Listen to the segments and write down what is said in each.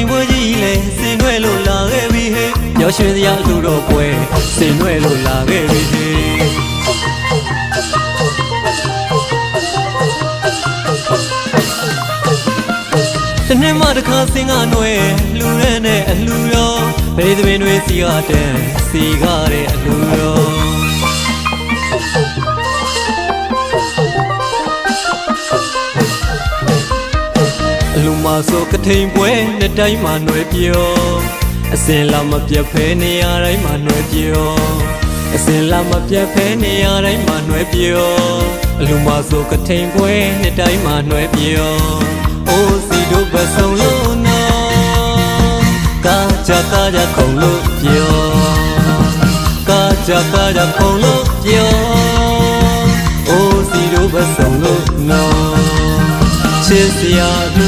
မြမယိုရကထိန်ပွဲကြီးလဲစင်ရွဲလို့လာခဲ့ပြီဟေ့ပျော်ရွှင်စရာလူတော့ပွဲစင်ရွဲလို့လာခဲ့ပြီဟေ့တနေ့မှတစ်ခါစင်ကနွယ်လူရဲနဲ့အလူရောဘေးသမင်တွေစီကတန်စီကားတဲ့အလူရော မဆိုကထိန်ပွဲနှစ်တိုင်းမှာຫນွယ်ပြောအစင်လာမပြတ်ဖဲနေရတိုင်းမှာຫນွယ်ပြောအစင်လာမပြတ်ဖဲနေရတိုင်းမှာຫນွယ်ပြောအလူမဆိုကထိန်ပွဲနှစ်တိုင်းမှာຫນွယ်ပြောအိုးစီတို့ဘဆုံလို့နော်ကာကြကာကြခုံလို့ပြောကာကြကာကြခုံလို့ပြောအိုးစီတို့ဘဆုံလို့နော် ချစ်စရာလူ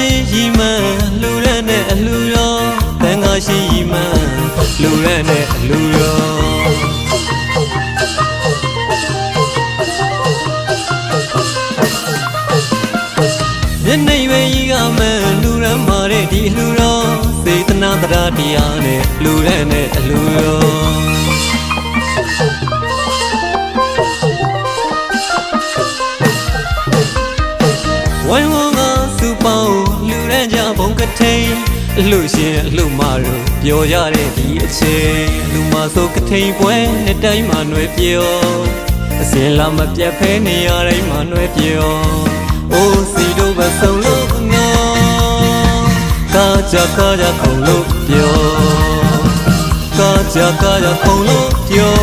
ရရှိရီမန်လူရနဲ့အလူရောတန်ခါရှိရီမန်လူရနဲ့အလူရောမျက်နှာရွယ်ကြီးကမှန်လူရမ်းမာတဲ့ဒီလူတော်စေတနာတရားတရားနဲ့လူရမ်းနဲ့အလူရောဝိုင်းဝ အလှရှင်အလှမတို့ပြောရတဲ့ဒီအချိန်လူမဆိုကထိန်ပွဲနဲ့တိုင်းမှာနှွဲပြောအစင်လာမပြတ်ဖဲနေရတိုင်းမှာနှွဲပြောအိုးစီတို့ပဲဆုံလို့ငေါကာကြကာကြခုံလို့ပြောကာကြကာကြခုံလို့ပြော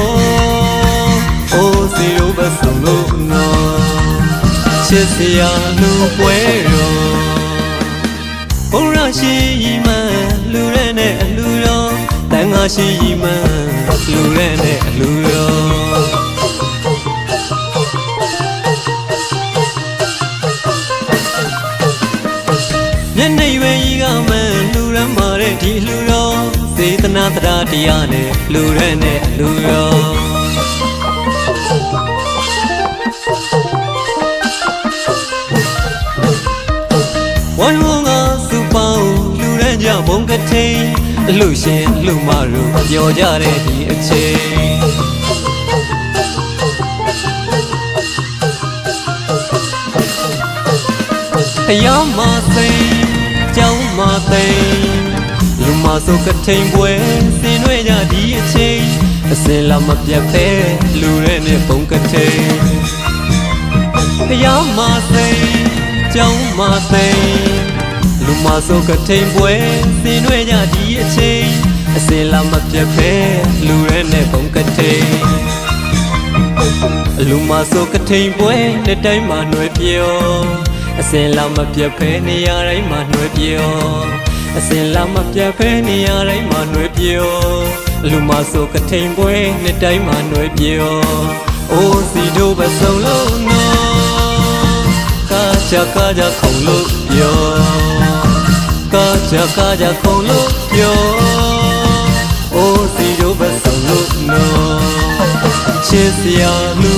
အိုးစီတို့ပဲဆုံလို့ငေါချစ်စရာလူပွဲရောဘုရားရှင် တန်ငါရှိရီမန်လူရဲနဲ့အလူရောမျက်နှာရွယ်ကြီးကမှန်လူရမ်းမာတဲ့ဒီလူရောစေတနာတရားတရားနဲ့လူရမ်းနဲ့လူရောဝိုင်းဝန်းကစုပေါင်းလူရမ်းကြဘုံကထိန် အလူရှင်အလူမတို့ပြောကြတဲ့ဒီအချိန်အယောင်မသိကြောင်းမသိလူမဆိုကထိန်ပွဲစင်ရွေကြဒီအချိန်အစင်လာမပြတ်သေးလူရဲနဲ့ဘုံကထိန်အယောင်မသိကြောင်းမသိ လူမဆိုကထိန်ပွဲစင်တွေ့ကြဒီအချိန်အစင်လာမပြတ်ဖဲလူရဲနဲ့ပုံကထိန်အလူမဆိုကထိန်ပွဲနဲ့တိုင်းမှာနှွယ်ပြောအစင်လာမပြတ်ဖဲနေရာတိုင်းမှာနှွယ်ပြောအစင်လာမပြတ်ဖဲနေရာတိုင်းမှာနှွယ်ပြောအလူမဆိုကထိန်ပွဲနဲ့တိုင်းမှာနှွယ်ပြောအိုးစီတို့ပဲဆုံးလို့နော်ကာချာကာချာခုံလို့ပြော ကာကြကာကြခုံလို့ပြောအိုးစီတို့ပဲဆုံလို့နော်ချစ်စရာလူ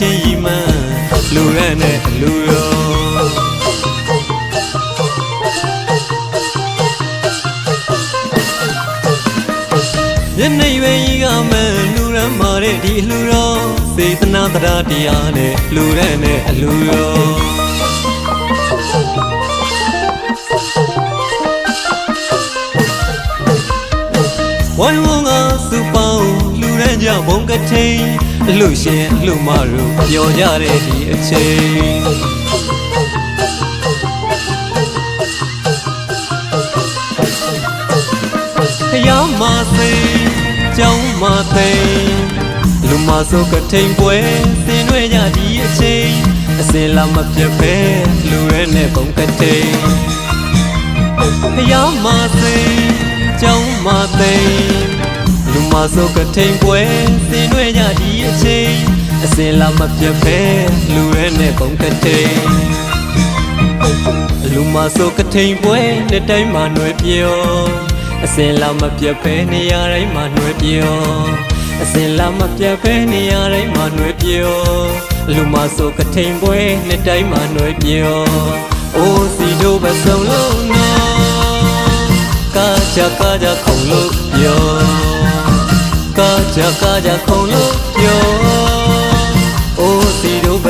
တန်ငါရှိရီမန်လူရဲနဲ့အလူရောမျက်နှာရွယ်ကြီးကမှန်လူရမ်းမာတဲ့ဒီအလူရောစေတနာတရားတရားနဲ့လူရဲနဲ့အလူရောဝိုင်းဝန်းကစူပေါင်းလူရန်ကြဘုံကထိန် အလှရှင်အလှမတို့ပျော်ကြတဲ့ဒီအချိန်ဖျားမသိကြောင်းမသိလူမဆိုကထိန်ပွဲစင်ရွဲကြဒီအချိန်အစင်လာမပြတ်ဖဲလူရဲနဲ့ပုံကထိန်ဖျားမသိကြောင်းမသိ လူမဆိုကထိန်ပွဲစင်ရွယ်ရဒီအချိန်အစင်လာမပြတ်ပဲလူရဲနဲ့ပုံကထိန်လူမဆိုကထိန်ပွဲနှစ်တိုင်းမှာနှွယ်ပြောအစင်လာမပြတ်ပဲနေရာတိုင်းမှာနှွယ်ပြောအစင်လာမပြတ်ပဲနေရာတိုင်းမှာနှွယ်ပြောလူမဆိုကထိန်ပွဲနှစ်တိုင်းမှာနှွယ်ပြောအိုးစီတို့ပဲဆုံးလို့နော်ကာချာကာချာခုံလို့ပြော ကာကြကာကြခုံလို့ပြောအိုးစီတို့ပဲ